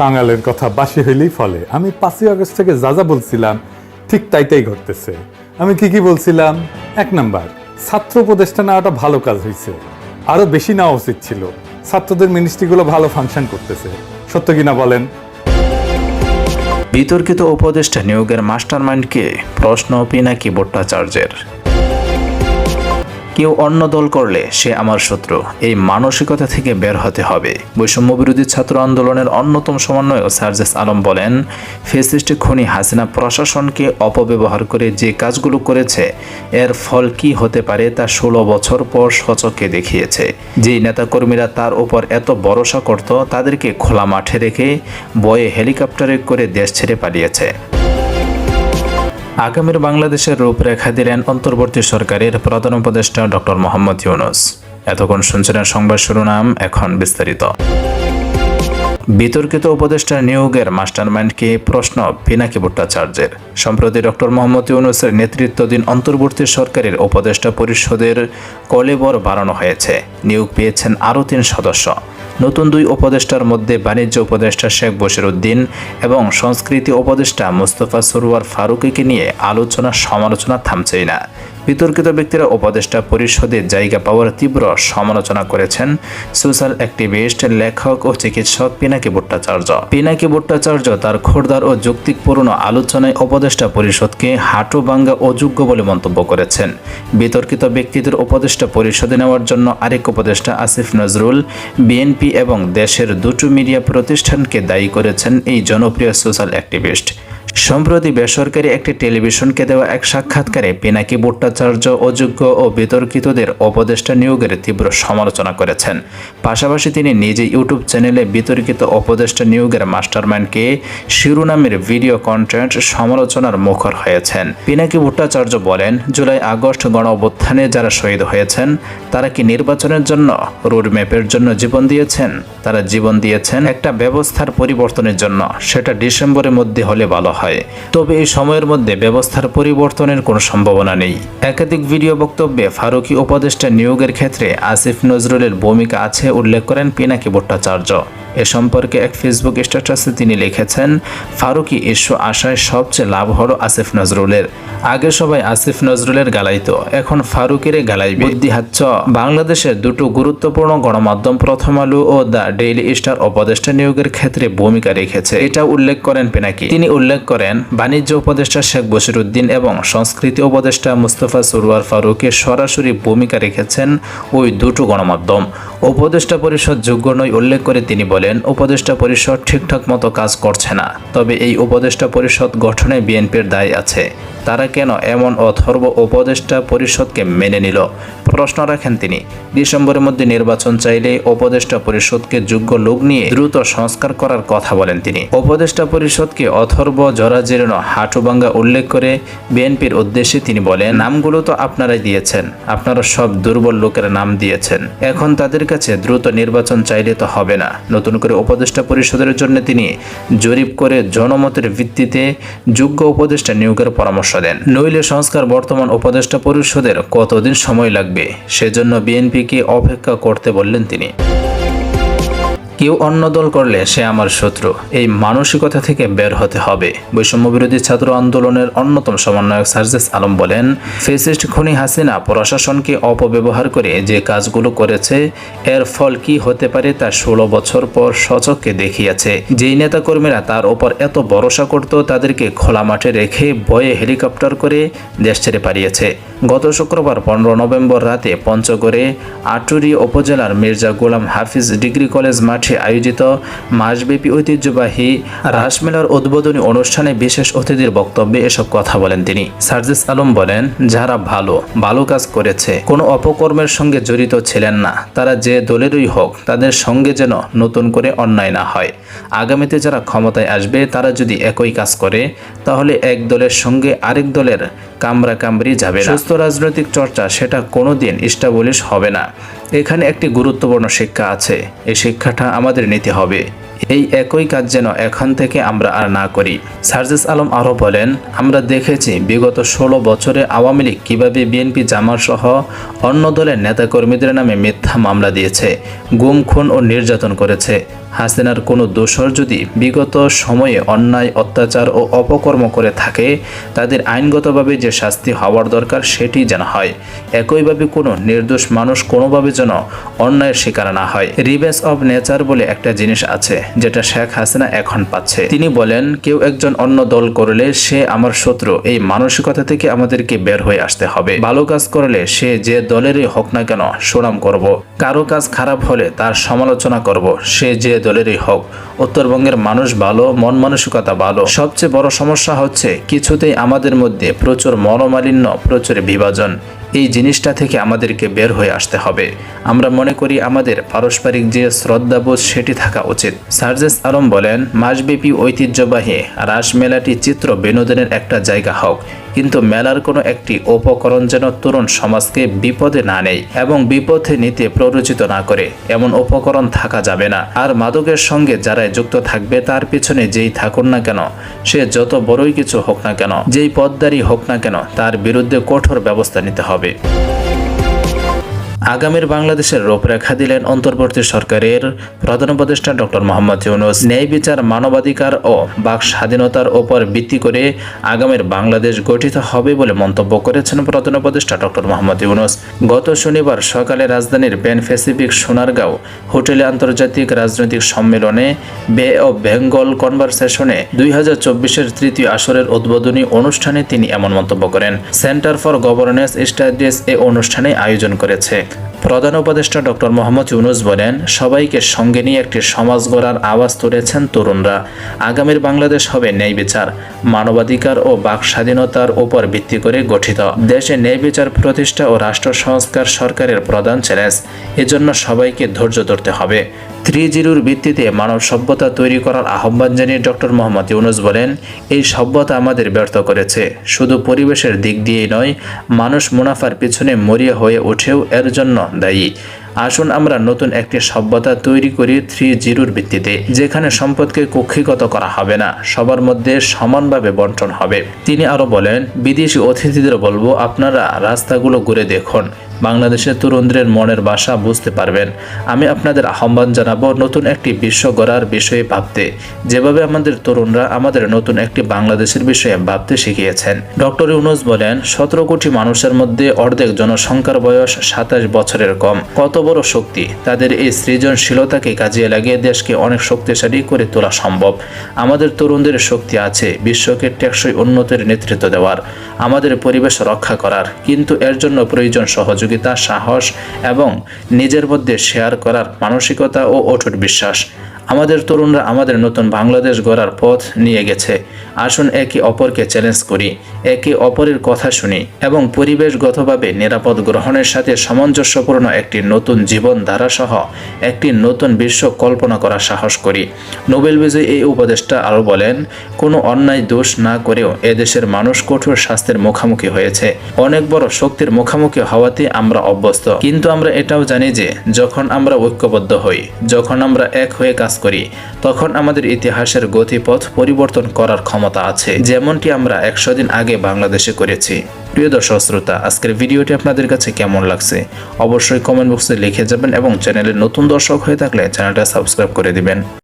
কাঙালের কথা বাসি হইলেই ফলে। আমি পাঁচই আগস্ট থেকে যা যা বলছিলাম, ঠিক তাই তাই ঘটতেছে। আমি কি কি বলছিলাম? এক নাম্বার, ছাত্র উপদেষ্টা নেওয়াটা ভালো কাজ হয়েছে আরও বেশি নেওয়া উচিত ছিল। ছাত্রদের মিনিস্ট্রিগুলো ভালো ফাংশন করতেছে। সত্য কিনা বলেন? বিতর্কিত উপদেষ্টা নিয়োগের মাস্টারমাইন্ডকে প্রশ্ন পিনাকি ভট্টাচার্যের। কেউ অন্য দল করলে সে আমার শত্রু। এই মানসিকতা থেকে বের হতে হবে। বৈষম্য বিরোধী ছাত্র আন্দোলনের অন্যতম সমন্বয়ক সার্জেস আলম বলেন, ফেসিস্ট খনি হাসিনা প্রশাসনকে অপব্যবহার করে যে কাজগুলো করেছে, এর ফল কি হতে পারে তা ষোলো বছর পর সচককে দেখিয়েছে। যেই নেতাকর্মীরা তার উপর এত ভরসা করত, তাদেরকে খোলা মাঠে রেখে বয়ে হেলিকপ্টারে করে দেশ ছেড়ে পালিয়েছে। আগামীর বাংলাদেশের রূপরেখা দিলেন অন্তর্বর্তী সরকারের প্রধান উপদেষ্টা ডক্টর মোহাম্মদ ইউনুস। এতক্ষণ শুনছিলেন সংবাদ শিরোনাম, এখন বিস্তারিত। বিতর্কিত উপদেষ্টা নিয়োগের মাস্টারমাইন্ডকে প্রশ্ন পিনাকি ভট্টাচার্যের। সম্প্রতি ডক্টর মোহাম্মদ ইউনুসের নেতৃত্বাধীন অন্তর্বর্তী সরকারের উপদেষ্টা পরিষদের কলেবর বাড়ানো হয়েছে। নিয়োগ পেয়েছেন আরও তিন সদস্য। নতুন দুই উপদেষ্টার মধ্যে বাণিজ্য উপদেষ্টা শেখ বশির উদ্দিন এবং সংস্কৃতি উপদেষ্টা মুস্তফা সরোয়ার ফারুকিকে নিয়ে আলোচনা সমালোচনা থামছেই না। বিতর্কিত ব্যক্তিরা উপদেষ্টা পরিষদে জায়গা পাওয়ার তীব্র সমালোচনা করেছেন। সোশ্যাল অ্যাক্টিভিস্ট, লেখক ও চিকিৎসক পিনাকি ভট্টাচার্য। পিনাকি ভট্টাচার্য তার খোরদার ও যৌক্তিকপূর্ণ আলোচনায় উপদেষ্টা পরিষদকে হাঁটু ভাঙ্গা অযোগ্য বলে মন্তব্য করেছেন। বিতর্কিত ব্যক্তিদের উপদেষ্টা পরিষদে নেওয়ার জন্য আরেক উপদেষ্টা আসিফ নজরুল, বিএনপি এবং দেশের দুটো মিডিয়া প্রতিষ্ঠানকে দায়ী করেছেন এই জনপ্রিয় সোশ্যাল অ্যাক্টিভিস্ট। সম্প্রতি বেসরকারি একটি টেলিভিশনকে দেওয়া এক সাক্ষাৎকারে পিনাকি ভট্টাচার্য অযোগ্য ও বিতর্কিতদের উপদেষ্টা নিয়োগের তীব্র সমালোচনা করেছেন। পাশাপাশি তিনি নিজে ইউটিউব চ্যানেলে বিতর্কিত উপদেষ্টা নিয়োগের মাস্টারমাইন্ডকে শিরোনামের ভিডিও কন্টেন্ট সমালোচনার মুখর হয়েছেন। পিনাকি ভট্টাচার্য বলেন, জুলাই আগস্ট গণ অভ্যুত্থানে যারা শহীদ হয়েছেন, তারা কি নির্বাচনের জন্য রোডম্যাপের জন্য জীবন দিয়েছেন? তারা জীবন দিয়েছেন একটা ব্যবস্থার পরিবর্তনের জন্য, সেটা ডিসেম্বরের মধ্যে হলে ভালো হয়। তবে এই সময়ের মধ্যে ব্যবস্থার পরিবর্তনের কোনো সম্ভাবনা নেই। একাধিক ভিডিও বক্তব্যে ফারুকি উপদেষ্টা নিয়োগের ক্ষেত্রে আসিফ নজরুলের ভূমিকা আছে, উল্লেখ করেন পিনাকি ভট্টাচার্য। এ সম্পর্কে এক ফেসবুক স্ট্যাটাসে তিনি লিখেছেন ফারুকি ইস্যু আশায় সবচেয়ে লাভ হলো আসিফ নজরুলের। আগে সবাই আসিফ নজরুলের গালাইতো এখন ফারুকের গালাইবে। বুদ্ধি হাচ্ছ। বাংলাদেশের দুটো গুরুত্বপূর্ণ গণমাধ্যম প্রথম আলো ও দ্য ডেইলি স্টার উপদেষ্টা নিয়োগের ক্ষেত্রে ভূমিকা রেখেছে। এটা উল্লেখ করেন পিনাকি। তিনি উল্লেখ করেন বাণিজ্য উপদেষ্টা শেখ বসির উদ্দিন এবং সংস্কৃতি উপদেষ্টা মুস্তফা সরোয়ার ফারুকে সরাসরি ভূমিকা রেখেছেন ওই দুটো গণমাধ্যম। উপদেষ্টা পরিষদ যোগ্য নয় উল্লেখ করে তিনি বলেন, উপদেষ্টা পরিষদ ঠিকঠাক মতো কাজ করছে না। তবে এই উপদেষ্টা পরিষদ গঠনে বিএনপির দায় আছে। তারা কেন এমন অথর্ব উপদেষ্টা পরিষদকে মেনে নিল? প্রশ্ন রাখেন তিনি। ডিসেম্বরের মধ্যে নির্বাচন চাইলে উপদেষ্টা পরিষদকে যোগ্য লোক নিয়ে দ্রুত সংস্কার করার কথা বলেন তিনি। উপদেষ্টা পরিষদকে অথর্ব জরাজীর্ণ হাঁটুভাঙ্গা উল্লেখ করে বিএনপির উদ্দেশ্যে তিনি বলেন, নামগুলো তো আপনারাই দিয়েছেন। আপনারা সব দুর্বল লোকের নাম দিয়েছেন। এখন তাদের কাছে দ্রুত নির্বাচন চাইলে তো হবে না। নতুন করে উপদেষ্টা পরিষদের জন্য তিনি জরিপ করে জনমতের ভিত্তিতে যোগ্য উপদেষ্টা নিয়োগের পরামর্শ দেন। নইলে সংস্কার বর্তমান উপদেষ্টা পরিষদের কতদিন সময় লাগবে? সেজন্য বিএনপিকে অপেক্ষা করতে বললেন তিনি। কেউ অন্য দল করলে সে আমার শত্রু। এই মানসিকতা থেকে বের হতে হবে। বৈষম্য বিরোধী ছাত্র আন্দোলনের অন্যতম সমন্বয়ক সার্জেস আলম বলেন, ফেসিস্ট খনি হাসিনা প্রশাসনকে অপব্যবহার করে যে কাজগুলো করেছে, এর ফল কি হতে পারে তা ষোলো বছর পর সচককে দেখিয়েছে। যেই নেতাকর্মীরা তার ওপর এত ভরসা করত, তাদেরকে খোলা মাঠে রেখে বয়ে হেলিকপ্টার করে দেশ ছেড়ে পালিয়েছে। গত শুক্রবার পনেরো নভেম্বর রাতে পঞ্চগড়ে আটুরি উপজেলার মির্জা গোলাম হাফিজ ডিগ্রি কলেজ মাঠে আয়োজিত মাসব্যাপী ঐতিহ্যবাহী রাসমেলার উদ্বোধনী অনুষ্ঠানে বিশেষ অতিথির বক্তব্যে এসব কথা বলেন তিনি। সার্জিস আলম বলেন, যারা ভালো ভালো কাজ করেছে, কোনো অপকর্মের সঙ্গে জড়িত ছিলেন না। তারা যে দলেরই হোক, তাদের সঙ্গে যেন নতুন করে অন্যায় না হয়। আগামীতে যারা ক্ষমতায় আসবে, তারা যদি একই কাজ করে, তাহলে এক দলের সঙ্গে আরেক দলের কামরা কামড়ি যাবে না। সুস্থ রাজনৈতিক চর্চা সেটা কোনোদিন ইস্টাবলিশ হবে না। এখানে একটি গুরুত্বপূর্ণ শিক্ষা আছে। এই শিক্ষাটা আমাদের নিতে হবে। এই একই কাজ যেন এখন থেকে আমরা আর না করি। সার্জেস আলম আরও বলেন, আমরা দেখেছি বিগত ষোলো বছরে আওয়ামী লীগ কীভাবে বিএনপি জামার সহ অন্য দলের নেতাকর্মীদের নামে মিথ্যা মামলা দিয়েছে, গুম, খুন ও নির্যাতন করেছে। হাসিনার কোনো দোষর যদি বিগত সময়ে অন্যায়, অত্যাচার ও অপকর্ম করে থাকে, তাদের আইনগতভাবে যে শাস্তি হওয়ার দরকার সেটি যেন হয়। একইভাবে কোনো নির্দোষ মানুষ কোনোভাবে যেন অন্যায়ের শিকার না হয়। রিভেস অব নেচার বলে একটা জিনিস আছে, যেটা শেখ হাসিনা এখন পাচ্ছে। তিনি বলেন, কেউ একজন অন্য দল করলে সে আমার শত্রু। এই মানসিকতা থেকে আমাদেরকে বের হয়ে আসতে হবে। ভালো কাজ করলে সে যে দলেরই হোক না কেন সুনাম করব। কারও কাজ খারাপ হলে তার সমালোচনা করব। সে যে দলেরই হোক। উত্তরবঙ্গের মানুষ ভালো, মন মানসিকতা ভালো। সবচেয়ে বড় সমস্যা হচ্ছে কিছুতেই আমাদের মধ্যে প্রচুর মনোমালিন্য, প্রচুর বিভাজন। এই জিনিসটা থেকে আমাদেরকে বের হয়ে আসতে হবে। আমরা মনে করি আমাদের পারস্পরিক যে শ্রদ্ধাবোধ, সেটি থাকা উচিত। সার্জেস আলম বলেন, মাসব্যাপী ঐতিহ্যবাহী রাস মেলাটি চিত্র বিনোদনের একটা জায়গা হোক। কিন্তু মেলার কোনো একটি উপকরণ যেন তরুণ সমাজকে বিপদে না নেয় এবং বিপথে নিতে প্ররোচিত না করে, এমন উপকরণ থাকা যাবে না। আর মাদকের সঙ্গে যারাই যুক্ত থাকবে, তার পিছনে যেই থাকুন না কেন, সে যত বড়ই কিছু হোক না কেন, যেই পদ্মারই হোক না কেন, তার বিরুদ্ধে কঠোর ব্যবস্থা নিতে হবে। আগামীর বাংলাদেশের রূপরেখা দিলেন অন্তর্বর্তী সরকারের প্রধান উপদেষ্টা ডক্টর মোহাম্মদ ইউনুস। ন্যায় বিচার, মানবাধিকার ও বাক স্বাধীনতার ওপর ভিত্তি করে আগামীর বাংলাদেশ গঠিত হবে বলে মন্তব্য করেছেন প্রধান উপদেষ্টা ডক্টর মোহাম্মদ ইউনুস। গত শনিবার সকালে রাজধানীর প্যান প্যাসিফিক সোনারগাঁও হোটেলে আন্তর্জাতিক রাজনৈতিক সম্মেলনে বে অব বেঙ্গল কনভারসেশনে দুই হাজার চব্বিশের তৃতীয় আসরের উদ্বোধনী অনুষ্ঠানে তিনি এমন মন্তব্য করেন। সেন্টার ফর গভর্নেন্স স্টাডিজ এ অনুষ্ঠানে আয়োজন করেছে। প্রধান উপদেষ্টা ডক্টর মোহাম্মদ ইউনুস বলেন, সবাইকে সঙ্গে নিয়ে একটি সমাজ গড়ার আওয়াজ তুলেছেন তরুণরা। আগামীর বাংলাদেশ হবে ন্যায় বিচার, মানবাধিকার ও বাক স্বাধীনতার উপর ভিত্তি করে গঠিত। দেশে ন্যায় বিচার প্রতিষ্ঠা ও রাষ্ট্র সংস্কার সরকারের প্রধান চ্যালেঞ্জ, এজন্য সবাইকে ধৈর্য ধরতে হবে। থ্রি জিরোর ভিত্তিতে মানব সভ্যতা তৈরি করার আহ্বান জানিয়ে ডক্টর মোহাম্মদ ইউনুস বলেন, এই সভ্যতা আমাদের ব্যর্থ করেছে। শুধু পরিবেশের দিক দিয়েই নয়, মানুষ মুনাফার পিছনে মরিয়া হয়ে উঠেও এর জন্য দায়ী আসুন আমরা নতুন একটি সভ্যতা তৈরি করি থ্রি জিরোর ভিত্তিতে, যেখানে সম্পদকে কক্ষিগত করা হবে না, সবার মধ্যে সমানভাবে বন্টন হবে। তিনি আরও বলেন, বিদেশি অতিথিদের বলব, আপনারা রাস্তাগুলো ঘুরে দেখুন। বাংলাদেশের তরুণদের মনের বাসা বুঝতে পারবেন। আমি আপনাদের আহ্বান জানাব, নতুন একটি বিশ্ব গড়ার বিষয়ে ভাবতে। যেভাবে আমাদের তরুণরা আমাদের নতুন একটি বাংলাদেশের বিষয়ে ভাবতে শিখিয়েছেন। ডক্টর ইউনুস বলেন, সতেরো কোটি মানুষের মধ্যে অর্ধেক জনসংখ্যার বয়স সাতাশ বছরের কম। কত বড় শক্তি। তাদের এই সৃজনশীলতাকে কাজে লাগিয়ে দেশকে অনেক শক্তিশালী করে তোলা সম্ভব। আমাদের তরুণদের শক্তি আছে, বিশ্বকে টেকসই উন্নতির নেতৃত্ব দেওয়ার, আমাদের পরিবেশ রক্ষা করার। কিন্তু এর জন্য প্রয়োজন সহযোগিতা, সাহস এবং নিজের মধ্যে শেয়ার করার মানসিকতা ও অটুট বিশ্বাস। আমাদের তরুণরা আমাদের নতুন বাংলাদেশ গড়ার পথ নিয়ে গেছে। আসুন একে অপরকে চ্যালেঞ্জ করি, একে অপরের কথা শুনি এবং পরিবেশগতভাবে নিরাপদ গ্রহণের সাথে সামঞ্জস্যপূর্ণ একটি নতুন জীবনধারা সহ একটি নতুন বিশ্ব কল্পনা করার সাহস করি। নোবেল বিজয়ী এই উপদেষ্টা আরও বলেন, কোনো অন্যায় দোষ না করেও এদেশের মানুষ কঠোর শাস্তির মুখোমুখি হয়েছে। অনেক বড় শক্তির মুখোমুখি হওয়াতে আমরা অভ্যস্ত। কিন্তু আমরা এটাও জানি যে, যখন আমরা ঐক্যবদ্ধ হই, যখন আমরা এক হয়ে কাজ করি, তখন আমাদের ইতিহাসের গতিপথ পরিবর্তন করার ক্ষমতা আছে, যেমনটি আমরা একশো দিন আগে বাংলাদেশে করেছি। প্রিয় দর্শক শ্রোতা, আজকের ভিডিওটি আপনাদের কাছে কেমন লাগছে? অবশ্যই কমেন্ট বক্সে লিখে যাবেন এবং চ্যানেলে নতুন দর্শক হয়ে থাকলে চ্যানেলটা সাবস্ক্রাইব করে দিবেন।